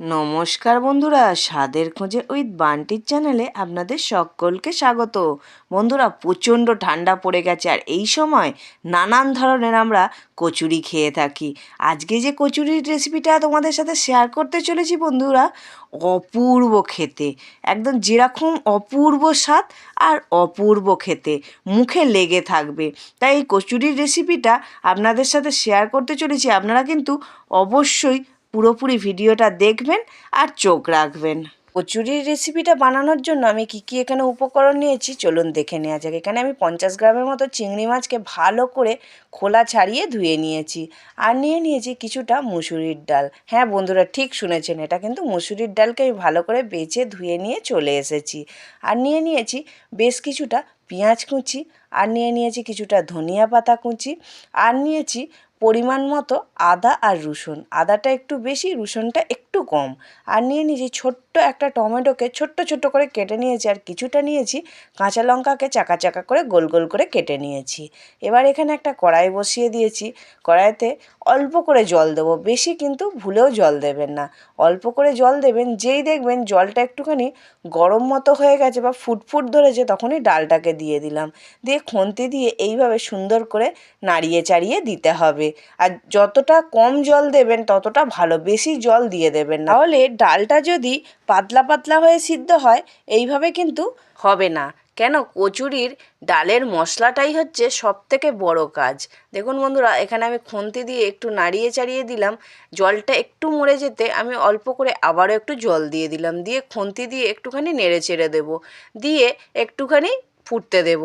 নমস্কার বন্ধুরা, স্বাদের খোঁজে উইথ বান্টির চ্যানেলে আপনাদের সকলকে স্বাগত। বন্ধুরা, প্রচণ্ড ঠান্ডা পড়ে গেছে আর এই সময় নানান ধরনের আমরা কচুরি খেয়ে থাকি। আজকে যে কচুরির রেসিপিটা তোমাদের সাথে শেয়ার করতে চলেছি বন্ধুরা, অপূর্ব খেতে। একদম যেরকম অপূর্ব স্বাদ আর অপূর্ব খেতে। মুখে লেগে থাকবে। তাই এই কচুরির রেসিপিটা আপনাদের সাথে শেয়ার করতে চলেছি। আপনারা কিন্তু অবশ্যই পুরোপুরি ভিডিওটা দেখবেন আর চোখ রাখবেন। কচুরির রেসিপিটা বানানোর জন্য আমি কি কি এখানে উপকরণ নিয়েছি, চলুন দেখে নেওয়া যাক। এখানে আমি পঞ্চাশ গ্রামের মতো চিংড়ি মাছকে ভালো করে খোলা ছাড়িয়ে ধুয়ে নিয়েছি আর নিয়ে নিয়েছি কিছুটা মুসুরির ডাল। হ্যাঁ বন্ধুরা, ঠিক শুনেছেন, এটা কিন্তু মুসুরির ডালকে আমি ভালো করে বেছে ধুয়ে নিয়ে চলে এসেছি। আর নিয়ে নিয়েছি বেশ কিছুটা পেঁয়াজ কুচি, আর নিয়ে নিয়েছি কিছুটা ধনিয়া পাতা কুচি, আর নিয়েছি পরিমাণ মতো আদা আর রসুন। আদাটা একটু বেশি রসুনটা একটু কম। আর নিয়ে নিয়েছি ছোট্ট একটা টমেটোকে ছোট্ট ছোট্ট করে কেটে নিয়েছি আর কিছুটা নিয়েছি কাঁচা লঙ্কাকে চাকা চাকা করে গোল গোল করে কেটে নিয়েছি। এবার এখানে একটা কড়াই বসিয়ে দিয়েছি। কড়াইতে অল্প করে জল দেবো, বেশি কিন্তু ভুলেও জল দেবেন না। অল্প করে জল দেবেন, যেই দেখবেন জলটা একটুখানি গরম মতো হয়ে গেছে বা ফুটফুট ধরেছে তখনই ডালটাকে দিয়ে দিলাম। দিয়ে খুন্তি দিয়ে এইভাবে সুন্দর করে নাড়িয়ে চাড়িয়ে দিতে হবে। আর যতটা কম জল দেবেন ততটা ভালো, বেশি জল দিয়ে দেবেন না। তাহলে ডালটা যদি পাতলা পাতলা হয়ে সিদ্ধ হয়, এইভাবে কিন্তু হবে না। কেন? কচুরির ডালের মশলাটাই হচ্ছে সব থেকে বড় কাজ। দেখুন বন্ধুরা, এখানে আমি খুন্তি দিয়ে একটু নাড়িয়ে চাড়িয়ে দিলাম। জলটা একটু মরে যেতে আমি অল্প করে আবারও একটু জল দিয়ে দিলাম। দিয়ে খুন্তি দিয়ে একটুখানি নেড়ে চেড়ে দেবো। দিয়ে একটুখানি ফুটতে দেব।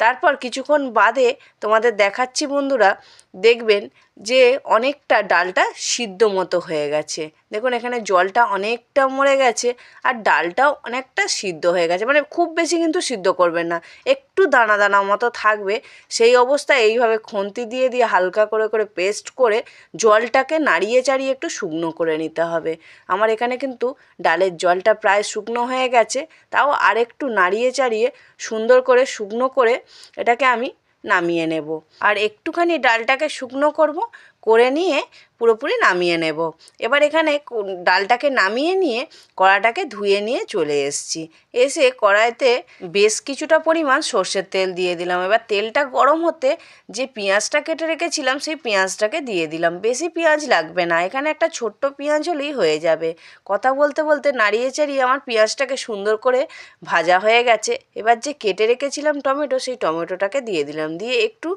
তারপর কিছুক্ষণ বাদে তোমাদের দেখাচ্ছি বন্ধুরা, দেখবেন যে অনেকটা ডালটা সিদ্ধ মতো হয়ে গেছে। দেখুন, এখানে জলটা অনেকটা মরে গেছে আর ডালটাও অনেকটা সিদ্ধ হয়ে গেছে। মানে খুব বেশি কিন্তু সিদ্ধ করবেন না, একটু দানা দানা মতো থাকবে। সেই অবস্থায় এইভাবে খুন্তি দিয়ে দিয়ে হালকা করে করে পেস্ট করে জলটাকে নাড়িয়ে চাড়িয়ে একটু শুকনো করে নিতে হবে। আমার এখানে কিন্তু ডালের জলটা প্রায় শুকনো হয়ে গেছে, তাও আরেকটু নাড়িয়ে চাড়িয়ে সুন্দর করে শুকনো করে এটাকে আমি নামিয়ে নেব। আর একটুখানি ডালটাকে শুকনো করব করে নিয়ে পুরোপুরি নামিয়ে নেব। এবার এখানে ডালটাকে নামিয়ে নিয়ে কড়াটাকে ধুয়ে নিয়ে চলে এসেছি। এসে কড়াইতে বেশ কিছুটা পরিমাণ সর্ষের তেল দিয়ে দিলাম। এবার তেলটা গরম হতে যে পেঁয়াজটা কেটে রেখেছিলাম, সেই পেঁয়াজটাকে দিয়ে দিলাম। বেশি পেঁয়াজ লাগবে না, এখানে একটা ছোট্ট পেঁয়াজ হলেই হয়ে যাবে। কথা বলতে বলতে নাড়িয়ে চাড়িয়ে আমার পেঁয়াজটাকে সুন্দর করে ভাজা হয়ে গেছে। এবার যে কেটে রেখেছিলাম টমেটো, সেই টমেটোটাকে দিয়ে দিলাম। দিয়ে একটু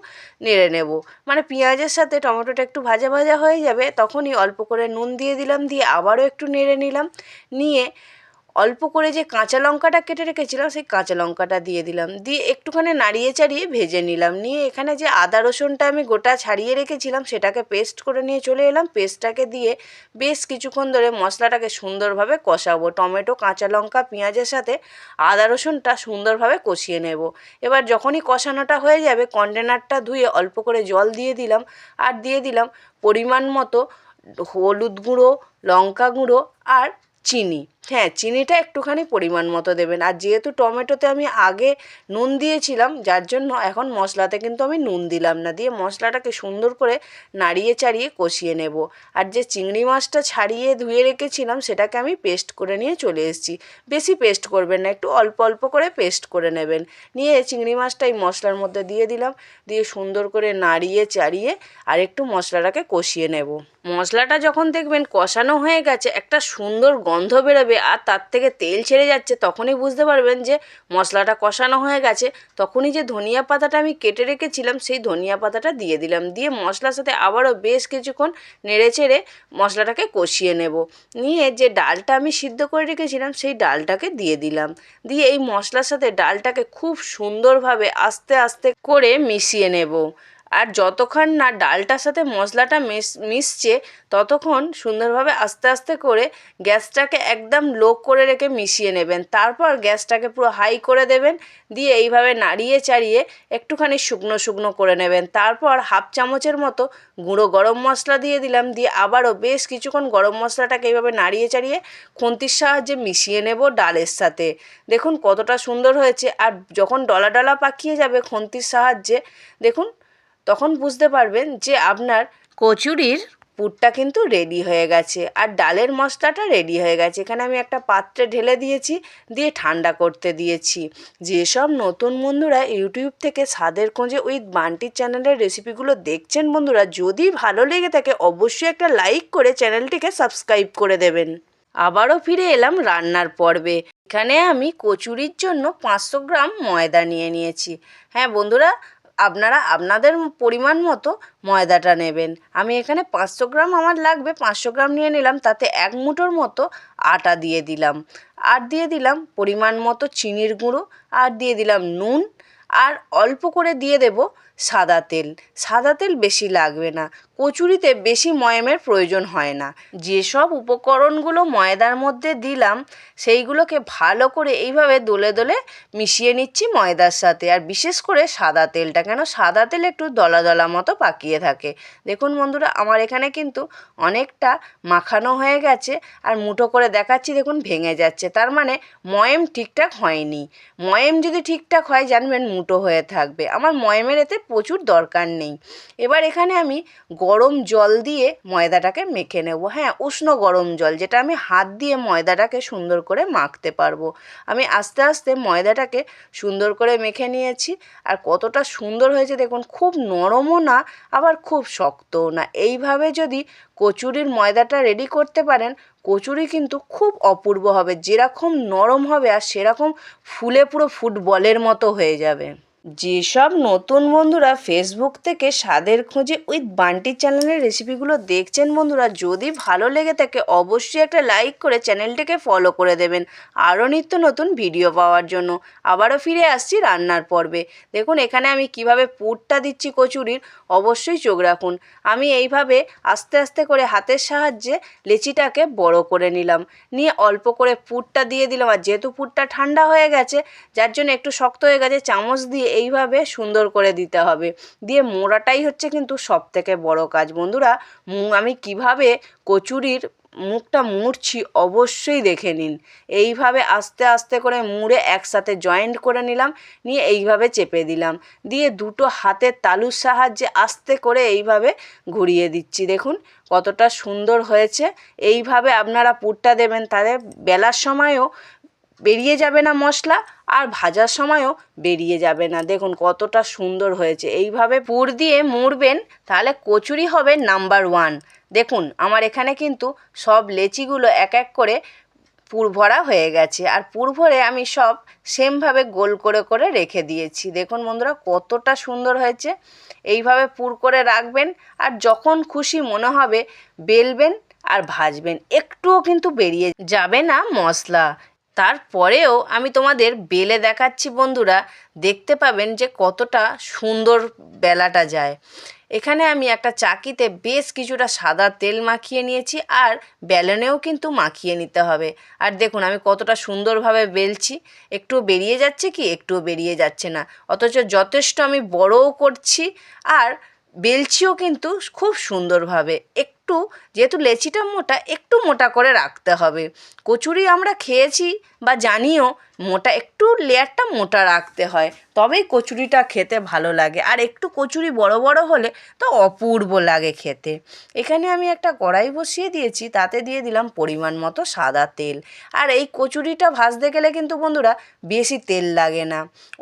নেড়ে নেব। মানে পেঁয়াজের সাথে টমেটোটা একটু ভাজা ভাজা হয়ে যাবে, তখনই অল্প করে নুন দিয়ে দিলাম, দিয়ে আবারও একটু নেড়ে নিলাম। নিয়ে অল্প করে যে কাঁচা লঙ্কাটা কেটে রেখেছিলাম, সেই কাঁচা লঙ্কাটা দিয়ে দিলাম। দিয়ে একটুখানি নাড়িয়ে চাড়িয়ে ভেজে নিলাম। নিয়ে এখানে যে আদা রসুনটা আমি গোটা ছাড়িয়ে রেখেছিলাম, সেটাকে পেস্ট করে নিয়ে চলে এলাম। পেস্টটাকে দিয়ে বেশ কিছুক্ষণ ধরে মশলাটাকে সুন্দরভাবে কষাবো। টমেটো, কাঁচা লঙ্কা, পেঁয়াজের সাথে আদা রসুনটা সুন্দরভাবে কষিয়ে নেব। এবার যখনই কষানোটা হয়ে যাবে, কন্টেনারটা ধুয়ে অল্প করে জল দিয়ে দিলাম। আর দিয়ে দিলাম পরিমাণ মতো হলুদ গুঁড়ো, লঙ্কা গুঁড়ো আর চিনি। হ্যাঁ চিনিটা একটুখানি পরিমাণ মতো দেবেন। আর যেহেতু টমেটোতে আমি আগে নুন দিয়েছিলাম, যার জন্য এখন মশলাতে কিন্তু আমি নুন দিলাম না। দিয়ে মশলাটাকে সুন্দর করে নাড়িয়ে চাড়িয়ে কষিয়ে নেব। আর যে চিংড়ি মাছটা ছাড়িয়ে ধুয়ে রেখেছিলাম, সেটাকে আমি পেস্ট করে নিয়ে চলে এসেছি। বেশি পেস্ট করবেন না, একটু অল্প অল্প করে পেস্ট করে নেবেন। নিয়ে চিংড়ি মাছটা এই মশলার মধ্যে দিয়ে দিলাম। দিয়ে সুন্দর করে নাড়িয়ে চাড়িয়ে আর একটু মশলাটাকে কষিয়ে নেব। মশলাটা যখন দেখবেন কষানো হয়ে গেছে, একটা সুন্দর গন্ধ বেরোবে। আর তার থেকে তেল ছেড়ে যাচ্ছে, তখনই বুঝতে পারবেন যে মশলাটা কষানো হয়ে গেছে। তখনই যে ধনিয়া পাতাটা আমি কেটে রেখেছিলাম, সেই ধনিয়া পাতাটা দিয়ে দিলাম। দিয়ে মশলার সাথে আবারও বেশ কিছুক্ষণ নেড়ে চেড়ে মশলাটাকে কষিয়ে নেব। নিয়ে যে ডালটা আমি সিদ্ধ করে রেখেছিলাম, সেই ডালটাকে দিয়ে দিলাম। দিয়ে এই মশলার সাথে ডালটাকে খুব সুন্দরভাবে আস্তে আস্তে করে মিশিয়ে নেব। আর যতক্ষণ না ডালটার সাথে মশলাটা মিশ, মিশছে, ততক্ষণ সুন্দরভাবে আস্তে আস্তে করে গ্যাসটাকে একদম লো করে রেখে মিশিয়ে নেবেন। তারপর গ্যাসটাকে পুরো হাই করে দেবেন, দিয়ে এইভাবে নাড়িয়ে চাড়িয়ে একটুখানি শুকনো শুকনো করে নেবেন। তারপর হাফ চামচের মতো গুঁড়ো গরম মশলা দিয়ে দিলাম, দিয়ে আবারও বেশ কিছুক্ষণ গরম মশলাটাকে এইভাবে নাড়িয়ে চাড়িয়ে খুন্তির সাহায্যে মিশিয়ে নেব ডালের সাথে। দেখুন কতটা সুন্দর হয়েছে, আর যখন ডলা ডলা পাকিয়ে যাবে খুন্তির সাহায্যে, দেখুন তখন বুঝতে পারবেন যে আপনার কচুরির পুরটা কিন্তু রেডি হয়ে গেছে। আর ডালের মশলাটা রেডি হয়ে গেছে। এখানে আমি একটা পাত্রে ঢেলে দিয়েছি, দিয়ে ঠান্ডা করতে দিয়েছি। যেসব নতুন বন্ধুরা ইউটিউব থেকে স্বাদের খোঁজে উইথ বান্টির চ্যানেলের রেসিপিগুলো দেখছেন বন্ধুরা, যদি ভালো লেগে থাকে অবশ্যই একটা লাইক করে চ্যানেলটিকে সাবস্ক্রাইব করে দেবেন। আবারও ফিরে এলাম রান্নার পর্বে। এখানে আমি কচুরির জন্য পাঁচশো গ্রাম ময়দা নিয়ে নিয়েছি। হ্যাঁ বন্ধুরা আপনারা আপনাদের পরিমাণ মতো ময়দাটা নেবেন। আমি এখানে পাঁচশো গ্রাম আমার লাগবে, পাঁচশো গ্রাম নিয়ে নিলাম, তাতে এক মুঠোর মতো আটা দিয়ে দিলাম। আর দিয়ে দিলাম পরিমাণ মতো চিনির গুঁড়ো, আর দিয়ে দিলাম নুন, আর অল্প করে দিয়ে দেব সাদা তেল। সাদা তেল বেশি লাগবে না। কচুরিতে বেশি ময়ামের প্রয়োজন হয় না। যেসব উপকরণগুলো ময়দার মধ্যে দিলাম, সেইগুলোকে ভালো করে এইভাবে দোলে দোলে মিশিয়ে নিচ্ছি ময়দার সাথে। আর বিশেষ করে সাদা তেলটা, কেন সাদা তেল একটু দলা দলা মতো পাকিয়ে থাকে। দেখুন বন্ধুরা, আমার এখানে কিন্তু অনেকটা মাখানো হয়ে গেছে। আর মুঠো করে দেখাচ্ছি, দেখুন ভেঙে যাচ্ছে। তার মানে ময়েম ঠিকঠাক হয়নি। ময়েম যদি ঠিকঠাক হয়, জানবেন মুঠো হয়ে থাকবে। আমার ময়েমের এতে প্রচুর দরকার নেই। এবার এখানে আমি গরম জল দিয়ে ময়দাটাকে মেখে নেব। হ্যাঁ উষ্ণ গরম জল, যেটা আমি হাত দিয়ে ময়দাটাকে সুন্দর করে মাখতে পারব। আমি আস্তে আস্তে ময়দাটাকে সুন্দর করে মেখে নিয়েছি। আর কতটা সুন্দর হয়েছে দেখুন, খুব নরমও না, আবার খুব শক্তও না। এইভাবে যদি কচুরির ময়দাটা রেডি করতে পারেন, কচুরি কিন্তু খুব অপূর্ব হবে। যেরকম নরম হবে আর সেরকম ফুলে পুরো ফুটবলের মতো হয়ে যাবে। যেসব নতুন বন্ধুরা ফেসবুক থেকে স্বাদের খোঁজে উইথ বান্টি চ্যানেলের রেসিপিগুলো দেখছেন বন্ধুরা, যদি ভালো লেগে থাকে অবশ্যই একটা লাইক করে চ্যানেলটিকে ফলো করে দেবেন। আরও নিত্য নতুন ভিডিও পাওয়ার জন্য। আবারও ফিরে আসছি রান্নার পর্বে। দেখুন, এখানে আমি কীভাবে পুরটা দিচ্ছি কচুরির, অবশ্যই চোখ রাখুন। আমি এইভাবে আস্তে আস্তে করে হাতের সাহায্যে লেচিটাকে বড় করে নিলাম। নিয়ে অল্প করে পুরটা দিয়ে দিলাম। আর যেহেতু পুরটা ঠান্ডা হয়ে গেছে, যার জন্য একটু শক্ত হয়ে গেছে, চামচ দিয়ে এইভাবে সুন্দর করে দিতে হবে। দিয়ে মোড়াটাই হচ্ছে কিন্তু সব থেকে বড় কাজ। বন্ধুরা আমি কীভাবে কচুরির মুখটা মুড়ছি অবশ্যই দেখে নিন। এইভাবে আস্তে আস্তে করে মুড়ে একসাথে জয়েন্ট করে নিলাম, নিয়ে এইভাবে চেপে দিলাম। দিয়ে দুটো হাতের তালুর সাহায্যে আস্তে করে এইভাবে ঘুরিয়ে দিচ্ছি। দেখুন কতটা সুন্দর হয়েছে। এইভাবে আপনারা পুরটা দেবেন তাদের বেলার সময়ও বেরিয়ে যাবে না মশলা আর ভাজার সময়ও বেরিয়ে যাবে না। দেখুন কতটা সুন্দর হয়েছে। এইভাবে পুর দিয়ে মুড়বেন, তাহলে কচুরি হবে নাম্বার ওয়ান দেখুন, আমার এখানে কিন্তু সব লেচিগুলো এক এক করে পুর ভরা হয়ে গেছে। আর পুর ভরে আমি সব সেমভাবে গোল করে করে রেখে দিয়েছি। দেখুন বন্ধুরা, কতটা সুন্দর হয়েছে। এইভাবে পুর করে রাখবেন আর যখন খুশি মনে হবে, বেলবেন আর ভাজবেন। একটুও কিন্তু বেরিয়ে যাবে না মশলা। তারপরেও আমি তোমাদের বেলে দেখাচ্ছি বন্ধুরা, দেখতে পাবেন যে কতটা সুন্দর বেলাটা যায়। এখানে আমি একটা চাকিতে বেশ কিছুটা সাদা তেল মাখিয়ে নিয়েছি আর বেলনেও কিন্তু মাখিয়ে নিতে হবে। আর দেখুন, আমি কতটা সুন্দরভাবে বেলছি। একটু বেরিয়ে যাচ্ছে কি, একটুও বেরিয়ে যাচ্ছে না। অথচ যথেষ্ট আমি বড়ও করছি আর বেলছিও কিন্তু খুব সুন্দরভাবে। একটু, যেহেতু লেচিটা মোটা, একটু মোটা করে রাখতে হবে। কচুরি আমরা খেয়েছি বা জানিও, মোটা, একটু লেয়ারটা মোটা রাখতে হয়, তবেই কচুরিটা খেতে ভালো লাগে। আর একটু কচুরি বড় বড় হলে তো অপূর্ব লাগে খেতে। এখানে আমি একটা কড়াই বসিয়ে দিয়েছি, তাতে দিয়ে দিলাম পরিমাণ মতো সাদা তেল। আর এই কচুরিটা ভাজতে গেলে কিন্তু বন্ধুরা, বেশি তেল লাগে না।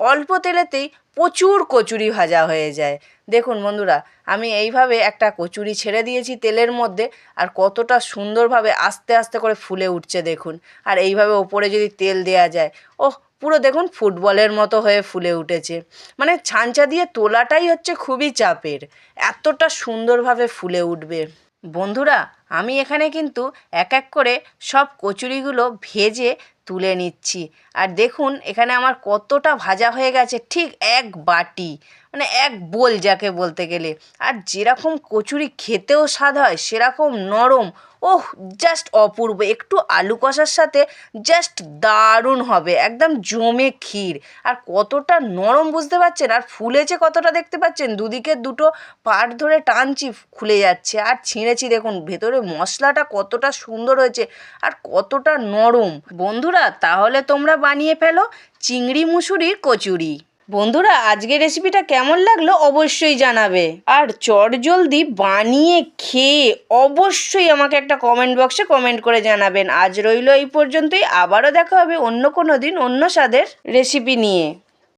অল্প তেলেতেই প্রচুর কচুরি ভাজা হয়ে যায়। দেখুন বন্ধুরা, আমি এইভাবে একটা কচুরি ছেড়ে দিয়েছি তেলের মধ্যে, আর কতটা সুন্দরভাবে আস্তে আস্তে করে ফুলে উঠছে দেখুন। আর এইভাবে ওপরে যদি তেল দেয়া যায়, ওহ, পুরো দেখুন ফুটবলের মতো হয়ে ফুলে উঠেছে। মানে ছাঁচা দিয়ে তোলাটাই হচ্ছে খুবই চাপের, এতটা সুন্দরভাবে ফুলে উঠবে। বন্ধুরা, আমি এখানে কিন্তু এক এক করে সব কচুরিগুলো ভেজে তুলে নিচ্ছি। আর দেখুন, এখানে আমার কতটা ভাজা হয়ে গেছে, ঠিক এক বাটি মানে এক বোল যাকে বলতে গেলে। আর যেরকম কচুরি খেতেও স্বাদ হয়, সেরকম নরম ওহ জাস্ট অপূর্ব। একটু আলু কষার সাথে জাস্ট দারুণ হবে। একদম জমে ক্ষীর। আর কতটা নরম বুঝতে পারছেন? আর ফুলেছে কতটা দেখতে পাচ্ছেন? দুদিকে দুটো পাট ধরে টানছি, খুলে যাচ্ছে। আর ছিঁড়েছি, দেখুন, ভেতরে মশলাটা কতটা সুন্দর হয়েছে আর কতটা নরম। বন্ধুরা, তাহলে তোমরা বানিয়ে ফেলো চিংড়ি মুসুরির কচুরি। বন্ধুরা, আজকের রেসিপিটা কেমন লাগল অবশ্যই জানাবে। আর চট জলদি বানিয়ে খেয়ে অবশ্যই আমাকে একটা কমেন্ট বক্সে কমেন্ট করে জানাবেন। আজ রইল এই পর্যন্তই, আবারও দেখা হবে অন্য কোনো দিন অন্য স্বাদের রেসিপি নিয়ে।